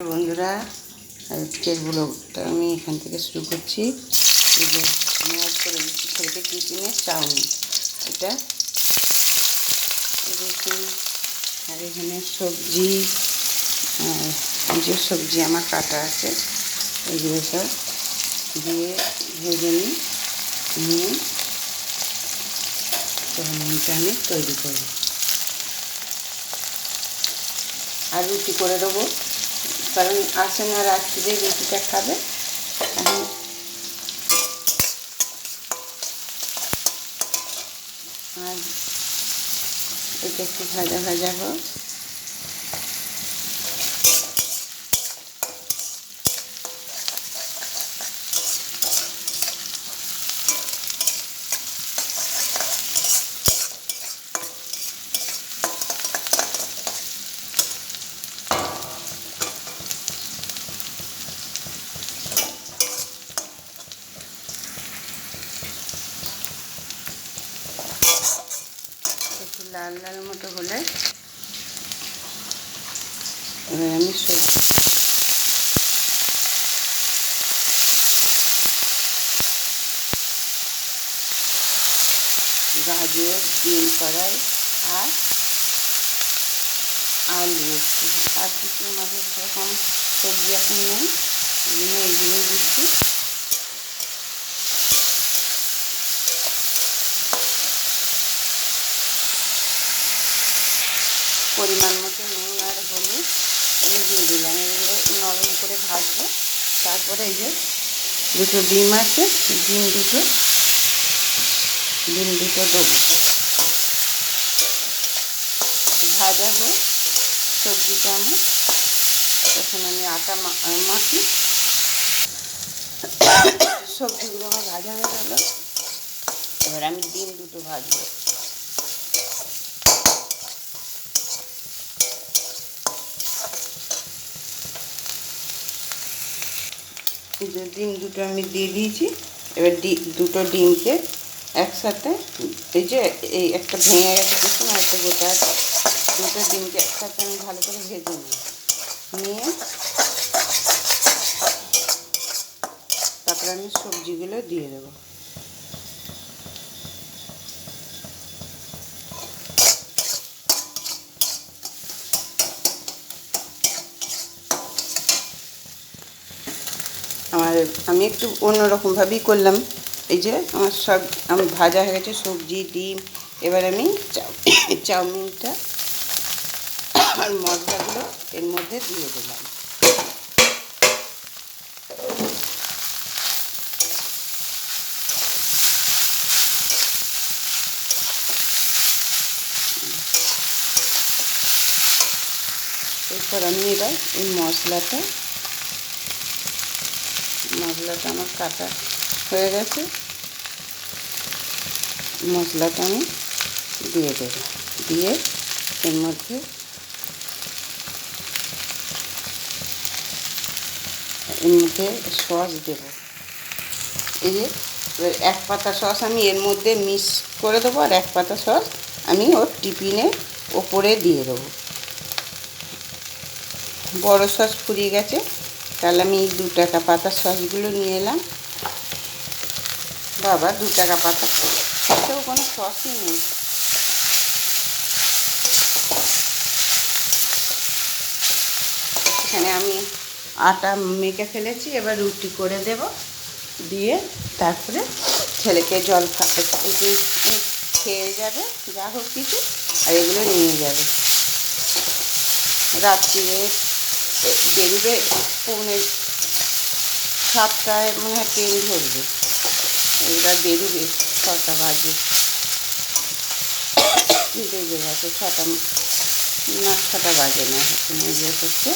বন্ধুরা, আজকের ব্লগটা আমি এখান থেকে শুরু করছি। করে ছেলেকে টিফিনে চাউমিন এটা আর এখানে সবজি যে সবজি আমার কাটা আছে, এগুলো সব দিয়ে ভেজে নিয়ে চাউমিনটা আমি তৈরি করব। আর রুটি করে দেবো। কারণ আসে না রাত্রিরে রুটিটা খাবে আর এটা একটু ভাজা ভাজা হোক একটু লাল লাল মতো হলে এবার আমি গাজর, ডিম কড়াই আর আলু আর কিছু আমাদের সেরকম সবজি এখন নেই। এই জন্য এইগুলোই দিচ্ছি পরিমাণ মতো নুন আর হলুদ আমি দিয়ে দিলাম এগুলো নরম করে ভাজবো তারপরে এই যে দুটো ডিম আছে, ডিম দুটো ডিম দুটো দেবো। ভাজা হয়ে সবজিটা আমার। তখন আমি আটা মাখি। সবজিগুলো আমার ভাজা হয়ে গেল। এবার আমি ডিম দুটো ভাজবো। ডিম দুটো আমি দিয়ে দিয়েছি। এবার দুটো ডিমকে একসাথে, এই যে, এই একটা ভেঙে গেছে দেখুন আর একটা গোটা আছে। দুটো ডিমকে একসাথে আমি ভালো করে ভেজে নিই। নিয়ে তারপরে আমি সবজিগুলো দিয়ে দেবো। আমার, আমি একটু অন্যরকমভাবেই করলাম। এই যে আমার সব আমি ভাজা হয়ে গেছে, সবজি, ডিম, এবার আমি চাউ- চাউমিনটা আর মশলাগুলো এর মধ্যে দিয়ে দিলাম। এরপর আমি এবার এই মশলাটা মশলাটা আমার কাটা হয়ে গেছে। মশলাটা আমি দিয়ে দেব। দিয়ে এর মধ্যে এর মধ্যে সস দেব। এই যে এক পাতা সস আমি এর মধ্যে মিক্স করে দেবো আর এক পাতা সস আমি ওর টিফিনে ওপরে দিয়ে দেবো। বড় সস ফুরিয়ে গেছে। তাহলে আমি এই দু টাকা পাতা সসগুলো নিয়ে এলাম। বাবা দু টাকা পাতা। সসেও কোনো সসই নেই। এখানে আমি আটা মেখে ফেলেছি, এবার রুটি করে দেব। দিয়ে তারপরে ছেলেকে জল খেয়ে যাবে, যা হোক কিছু, আর এগুলো নিয়ে যাবে। রাত্রিরে বেরোবে, পৌনে সাতটায় মনে হয় ট্রেন ধরবে। এবার বেরোবে ছটা বাজে। বেজে গেছে ছটা, না, ছটা বাজে না ইয়ে করছে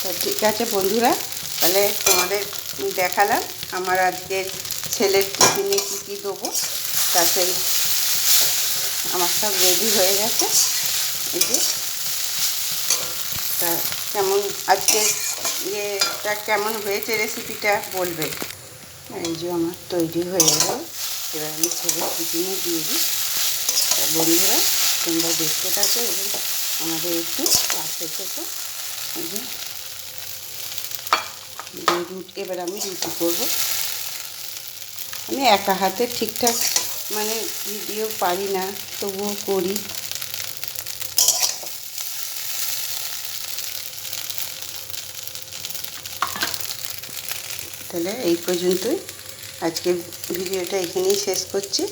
তো ঠিক আছে বন্ধুরা, তাহলে তোমাদের দেখালাম আমার আজকের ছেলের টিফিনে কী কী দেবো, তা সেই আমার সব রেডি হয়ে গেছে। এই যে, তা কেমন আজকে ইয়েটা কেমন হয়েছে রেসিপিটা বলবে? এই যে আমার তৈরি হয়ে গেল। এবার আমি ছেলের টিফিনে দিয়ে দিই। তা বন্ধুরা, তোমরা দেখতে থাকো এবং আমাদের একটু পাশে থেকো। রুটি, এবার আমি রুটি করব। আমি একা হাতে ঠিকঠাক মানে ভিডিও পারি না তবুও করি। তাহলে এই পর্যন্তই। আজকে ভিডিওটা এখানেই শেষ করছি।